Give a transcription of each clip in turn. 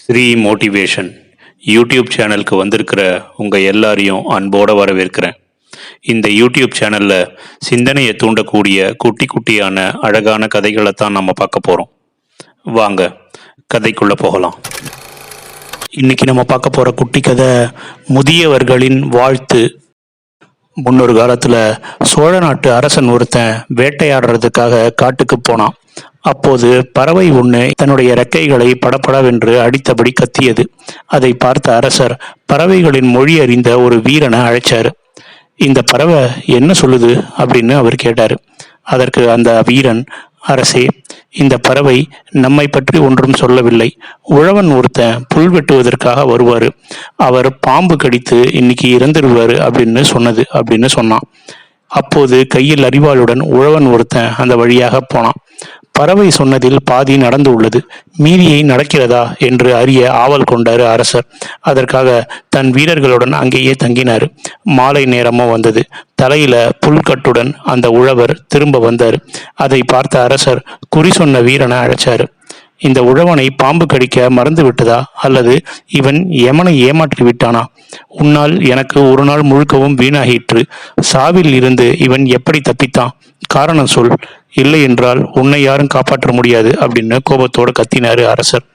Sri motivation YouTube சேனலுக்கு வந்திருக்கிற உங்கள் எல்லாரையும் அன்போடு வரவேற்கிறேன். இந்த யூடியூப் சேனலில் சிந்தனையை தூண்டக்கூடிய குட்டி குட்டியான அழகான கதைகளை தான் நம்ம பார்க்க போகிறோம் வாங்க கதைக்குள்ளே போகலாம். இன்னைக்கு நம்ம பார்க்க போகிற குட்டி கதை முதியவர்களின் வாழ்த்து. முன்னொரு காலத்தில் சோழ நாட்டு அரசன் ஒருத்தன் வேட்டையாடுறதுக்காக காட்டுக்கு போனான். அப்போது பறவை ஒன்று தன்னுடைய ரெக்கைகளை படப்படவென்று அடித்தபடி கத்தியது. அதை பார்த்த அரசர் பறவைகளின் மொழி அறிந்த ஒரு வீரனை அழைச்சாரு. இந்த பறவை என்ன சொல்லுது? அப்படின்னு அவர் கேட்டார். அதற்கு அந்த வீரன் அரசே இந்த பறவை நம்மை பற்றி ஒன்றும் சொல்லவில்லை. உழவன் ஒருத்தன் புல் வெட்டுவதற்காக வருவார். அவர் பாம்பு கடித்து இன்னைக்கு இறந்துடுவார் அப்படின்னு சொன்னது அப்படின்னு சொன்னான். அப்போது கையில் அறிவாளுடன் உழவன் ஒருத்தன் அந்த வழியாக போனான். பறவை சொன்னதில் பாதி நடந்து உள்ளது மீதியை நடக்கிறதா என்று அறிய ஆவல் கொண்டார் அரசர். அதற்காக தன் வீரர்களுடன் அங்கேயே தங்கினார். மாலை நேரமும் வந்தது. தலையில புல்கட்டுடன் அந்த உழவர் திரும்ப வந்தார். அதை பார்த்த அரசர் குறி சொன்ன வீரனை அழைச்சாரு. இந்த உழவனை பாம்பு கடிக்க மறந்து விட்டதா? அல்லது இவன் எமனை ஏமாற்றி விட்டானா? உன்னால் எனக்கு ஒரு நாள் முழுக்கவும் வீணாகிற்று. சாவில் இருந்து இவன் எப்படி தப்பித்தான்? காரணம் சொல். இல்லை என்றால் உன்னை யாரும் காப்பாற்ற முடியாது அப்படின்னு கோபத்தோடு கத்தினாரு அரசர்.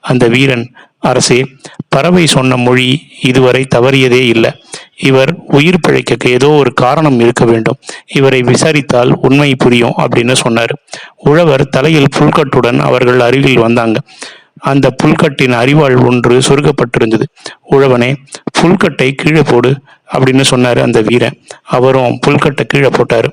அந்த வீரன் அரசே பறவை சொன்ன மொழி இதுவரை தவறியதே இல்லை. இவர் உயிர் பிழைக்க ஏதோ ஒரு காரணம் இருக்க வேண்டும். இவரை விசாரித்தால் உண்மை புரியும் அப்படின்னு சொன்னார். உழவர் தலையில் புல்கட்டுடன் அவர்கள் அருகில் வந்தாங்க. அந்த புல்கட்டின் அறிவாள் ஒன்று சுருக்கப்பட்டிருந்தது உழவனே புல்கட்டை கீழே போடு அப்படின்னு சொன்னார் அந்த வீரன். அவரும் புல்கட்டை கீழே போட்டார்.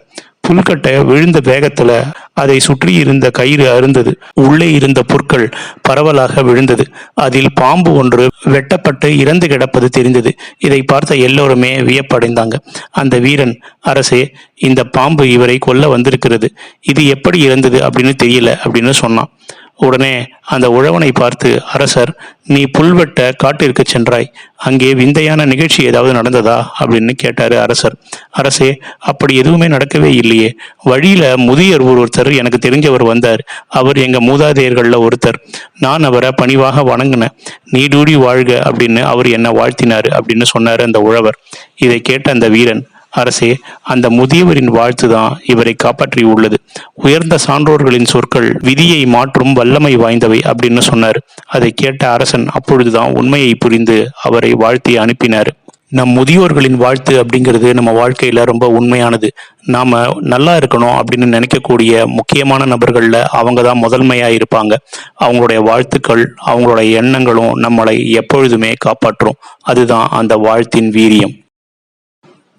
புல்கட்டை விழுந்த வேகத்துல அதை சுற்றி இருந்த கயிறு அருந்தது. உள்ளே இருந்த புற்கள் பரவலாக விழுந்தது. அதில் பாம்பு ஒன்று வெட்டப்பட்டு இறந்து கிடப்பது தெரிந்தது. இதை பார்த்த எல்லோருமே வியப்படைந்தாங்க. அந்த வீரன் அரசே இந்த பாம்பு இவரை கொல்ல வந்திருக்கிறது. இது எப்படி இறந்தது? அப்படின்னு தெரியல அப்படின்னு சொன்னான். உடனே அந்த உழவனை பார்த்து அரசர் நீ புல்வெட்ட காட்டிற்கு சென்றாய். அங்கே விந்தையான நிகழ்ச்சி ஏதாவது நடந்ததா? அப்படின்னு கேட்டாரு அரசர். அரசே அப்படி எதுவுமே நடக்கவே இல்லையே. வழியில முதியர் ஒருத்தர் எனக்கு தெரிஞ்சவர் வந்தார். அவர் எங்க மூதாதையர்கள்ல ஒருத்தர். நான் அவரை பணிவாக வணங்கினேன். நீடூடி வாழ்க அப்படின்னு அவர் என்ன வாழ்த்தினார் அப்படின்னு சொன்னார் அந்த உழவர். இதை கேட்ட அந்த வீரன் அரசே அந்த முதியவரின் வாழ்த்து தான் இவரை காப்பாற்றி உள்ளது உயர்ந்த சான்றோர்களின் சொற்கள் விதியை மாற்றும் வல்லமை வாய்ந்தவை அப்படின்னு சொன்னார். அதை கேட்ட அரசன் அப்பொழுதுதான் உண்மையை புரிந்து அவரை வாழ்த்தி அனுப்பினார். நம் முதியோர்களின் வாழ்த்து அப்படிங்கிறது நம்ம வாழ்க்கையில ரொம்ப உண்மையானது. நாம நல்லா இருக்கணும் அப்படின்னு நினைக்கக்கூடிய முக்கியமான நபர்கள்ல அவங்க தான் முதன்மையா இருப்பாங்க. அவங்களுடைய வாழ்த்துக்கள் அவங்களுடைய எண்ணங்களும் நம்மளை எப்பொழுதுமே காப்பாற்றும். அதுதான் அந்த வாழ்த்தின் வீரியம்.